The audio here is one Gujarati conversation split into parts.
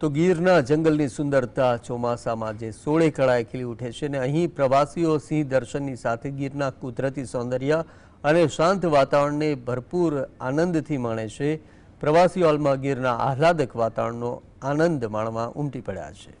તો ગીરના જંગલની સુંદરતા, ચોમાસામાં જે સોળે કળાએ ખીલી ઉઠે છે અને અહીં પ્રવાસીઓ સિંહ દર્શનની સાથે ગીરના કુદરતી સૌંદર્ય અને શાંત વાતાવરણને ભરપૂર આનંદથી માણે છે. પ્રવાસી હોલમાં ગીરના આહલાદક વાતાવરણનો આનંદ માણવા ઉમટી પડ્યા છે.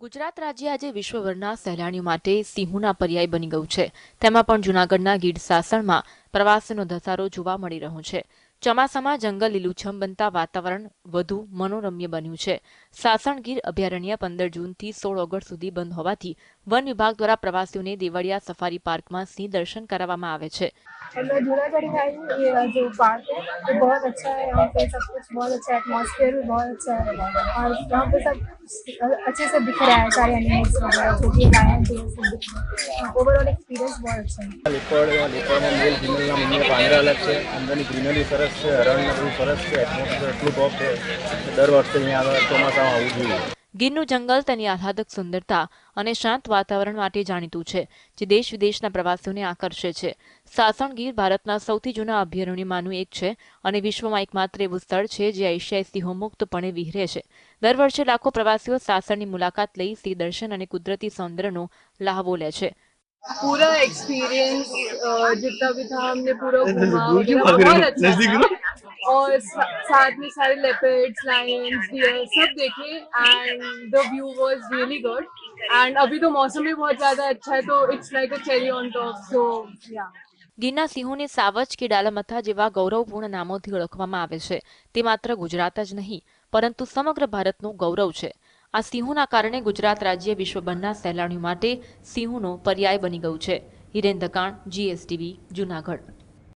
ગુજરાત રાજ્ય આજે વિશ્વભરના સહેલાણીઓ માટે સિંહોના પર્યાય બની ગયું છે. તેમાં પણ જૂનાગઢના ગીર સાસણમાં પ્રવાસીનો ધસારો જોવા મળી રહ્યો છે. ચોમાસામાં જંગલ લીલુંછમ બનતા વાતાવરણ વધુ મનોરમ્ય બન્યું છે. સાસણ ગીર અભયારણ્ય પંદર જૂનથી સોળ ઓગસ્ટ સુધી બંધ હોવાથી વન વિભાગ દ્વારા પ્રવાસીઓને દેવળિયા સફારી પાર્કમાં સિંહ દર્શન કરાવવામાં આવે છે. और मैं जूनागढ़ में आई हूँ ये जो पार्क है वो बहुत अच्छा है यहाँ पे सब कुछ बहुत अच्छा है एटमॉस्फेयर भी बहुत अच्छा है और यहाँ पे सब अच्छे से दिख रहा है सारे एनिमल्स वगैरह जो भी लायन थे सब दिख रहे हैं ओवरऑल एक्सपीरियंस बहुत अच्छा है લીપડ લીપડમાં મેલ ફિમેલના મમ્મીના પાંદડા અલગ છે અંદરની ગ્રીનરી સરસ છે હરણને બધું સરસ છે એટમોસ્ફિયર એટલું ટોપ છે દર વર્ષે અહીંયા આગળ ચોમાસામાં આવવું જોઈએ ગીરનું જંગલ તેની આહલાદક સુંદરતા અને શાંત વાતાવરણ માટે જાણીતું છે જે દેશ વિદેશના પ્રવાસીઓને આકર્ષે છે સાસણ ગીર ભારતના સૌથી જૂના અભયારણ્યમાંનું એક છે અને વિશ્વમાં એકમાત્ર એવું સ્થળ છે જે એશિયાઈ સિંહો મુક્તપણે વિહરે છે દર વર્ષે લાખો પ્રવાસીઓ સાસણની મુલાકાત લઈ સિંહ દર્શન અને કુદરતી સૌંદર્યનો લાહવો લે છે पूरा एक्सपीरियंस जितना भी था हमने पूरा घूमा वगैरह बहुत अच्छा था और सा- साथ में सारे लेपर्ड्स लायंस डियर सब देखे and the view was really good and अभी तो मौसम भी बहुत ज्यादा अच्छा है तो it's like a cherry on top so या ગીરના સિંહોને સાવજ કે ડાલામથા જેવા ગૌરવપૂર્ણ નામોથી ઓળખવામાં આવે છે તે માત્ર ગુજરાત જ નહીં પરંતુ સમગ્ર ભારતનું ગૌરવ છે આ સિંહોના કારણે ગુજરાત રાજ્ય વિશ્વભરના સહેલાણીઓ માટે સિંહોનો પર્યાય બની ગયું છે હિરેન દકાણ જીએસટીવી જુનાગઢ